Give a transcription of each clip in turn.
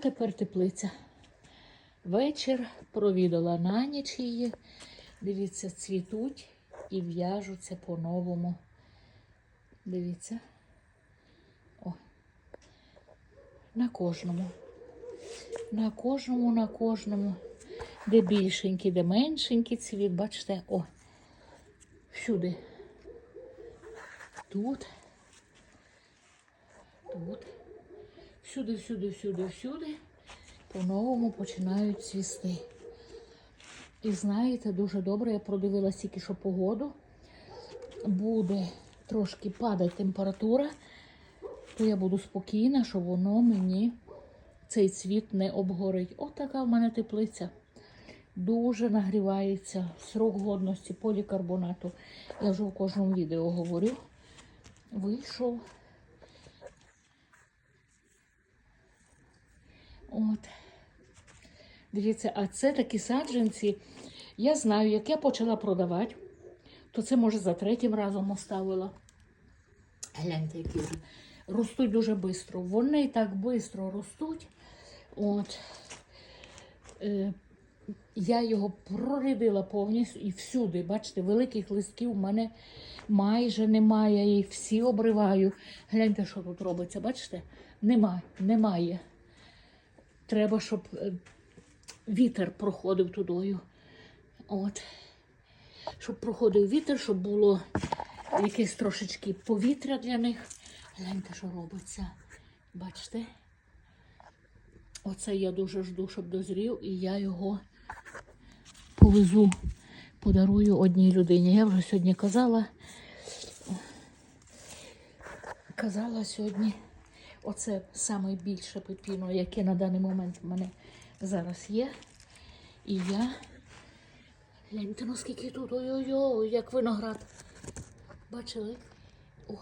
тепер теплиця. Вечір провідала на ніч її. Дивіться, цвітуть і в'яжуться по-новому. Дивіться. О. На кожному. На кожному, на кожному. Де більшенький, де меншенький цвіт, бачите, о. Всюди. Тут. Тут. Всюди, всюди, всюди, всюди. По-новому починають цвісти. І знаєте, дуже добре, я продивилася тільки що погоду. Буде трошки падати температура, то я буду спокійна, що воно мені цей цвіт не обгорить. От така в мене теплиця. Дуже нагрівається срок годності полікарбонату. Я вже в кожному відео говорю. Вийшов. От. Дивіться, а це такі саджанці. Я знаю, як я почала продавати, то це, може, за третім разом оставила. Гляньте, які вже ростуть дуже швидко. Вони так швидко ростуть. От. Е, я його прорядила повністю і всюди, бачите, великих листків в мене майже немає. Я їх всі обриваю. Гляньте, що тут робиться, бачите? Немає, немає. Треба, щоб е, вітер проходив тудою. От. Щоб проходив вітер, щоб було якесь трошечки повітря для них. Гляньте, що робиться. Бачите? Оце я дуже жду, щоб дозрів, і я його повезу, подарую одній людині. Я вже сьогодні казала. Казала сьогодні. Оце найбільше пепіно, яке на даний момент в мене зараз є. І я. Гляньте, ну скільки тут ой-ой-ой, як виноград. Бачили? Ой.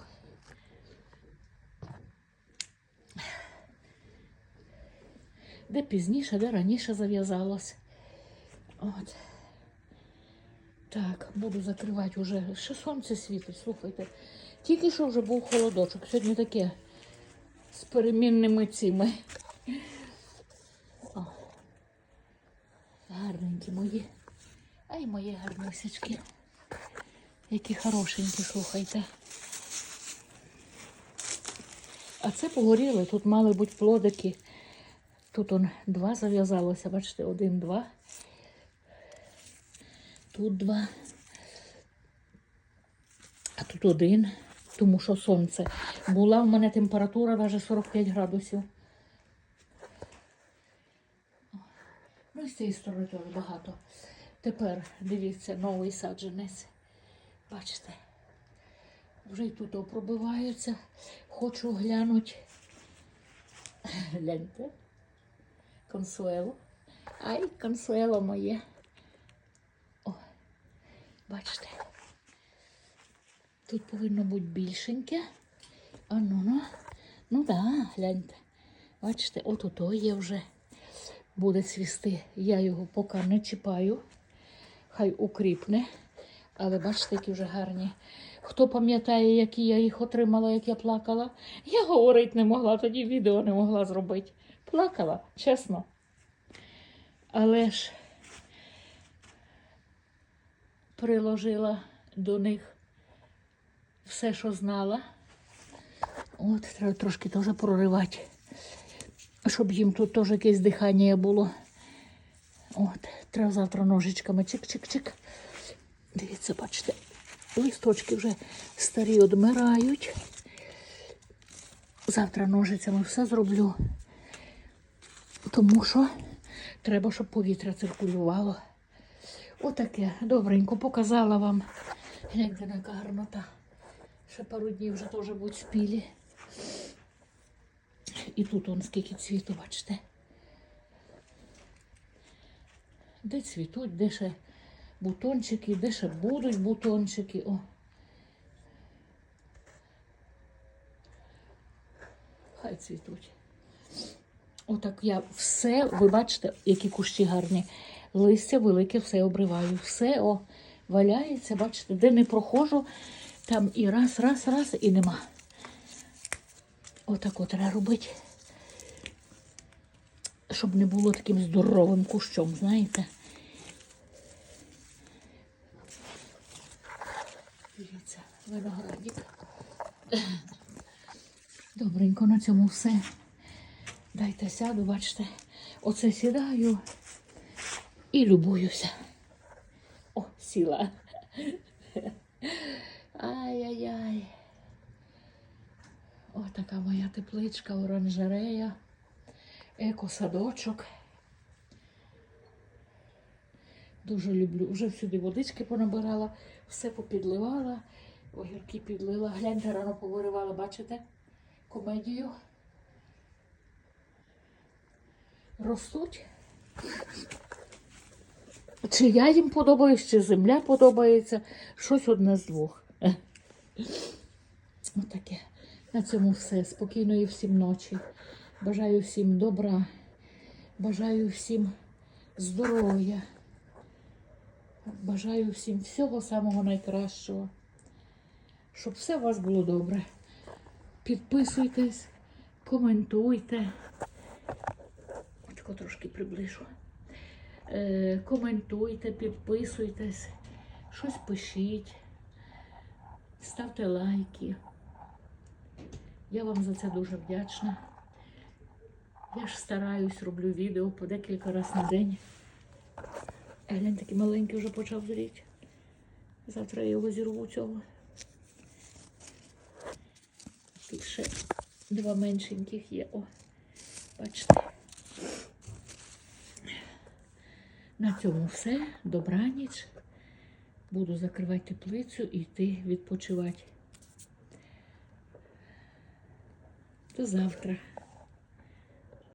Де пізніше, де раніше зав'язалось. От. Так, буду закривати вже. Ще сонце світить, слухайте. Тільки що вже був холодочок. Сьогодні таке з перемінними цими. О. Гарненькі мої. Ай, мої гарнисечки. Які хорошенькі, слухайте. А це погоріли. Тут мали бути плодики. Тут он два зав'язалося, бачите, один, два. Тут два. А тут один, тому що сонце. Була в мене температура навіть 45 градусів. Ну і з цієї сторони теж багато. Тепер дивіться, новий саджанець. Бачите? Вже й тут пробиваються. Хочу глянути. Гляньте. Консуело. Ай, консуело моє. О, бачите. Тут повинно бути більшеньке. А ну ну. Ну да, гляньте. Бачите, от ото є вже. Буде цвісти. Я його поки не чіпаю. Хай укріпне. Але бачите, які вже гарні. Хто пам'ятає, які я їх отримала, як я плакала? Я говорити не могла, тоді відео не могла зробити. Плакала, чесно. Але ж приложила до них все, що знала. От, треба трошки теж проривати, щоб їм тут теж якесь дихання було. От, треба завтра ножичками чик-чик-чик. Дивіться, бачите, листочки вже старі одмирають. Завтра ножицями все зроблю. Тому що треба, щоб повітря циркулювало. Отаке. Добренько показала вам. Гляньте, яка гарнота. Ще пару днів вже теж будуть спілі. І тут он скільки цвіту, бачите. Де цвітуть, де ще бутончики, де ще будуть бутончики. О. Хай цвітуть. Отак я все, ви бачите, які кущі гарні. Листя велике, все обриваю. Все о, валяється, бачите, де не проходжу, там і раз, раз, раз, і нема. Отак от треба робити. щоб не було таким здоровим кущом, знаєте. Дивіться, виноградик. Добренько на цьому все. Дайте сяду, бачите. Оце сідаю і любуюся. О, сіла. Ай-яй-яй. О, така моя тепличка, оранжерея, екосадочок. Дуже люблю. Вже всюди водички понабирала, все попідливала, огірки підлила. Гляньте, рано повиривала, бачите? Комедію. Ростуть. Чи я їм подобаюсь, чи земля подобається. Щось одне з двох. Отаке. На цьому все. Спокійної всім ночі. Бажаю всім добра. Бажаю всім здоров'я. Бажаю всім всього самого найкращого. Щоб все у вас було добре. Підписуйтесь, коментуйте. Очко трошки приближу. Е, коментуйте, підписуйтесь, щось пишіть, ставте лайки. Я вам за це дуже вдячна. Я ж стараюсь, роблю відео по декілька разів на день. Глянь, такий маленький вже почав зріти. Завтра я його зірву цього. Тут ще два меншеньких є. О, бачите. На цьому все. Добраніч. Буду закривати теплицю і йти відпочивати. До завтра.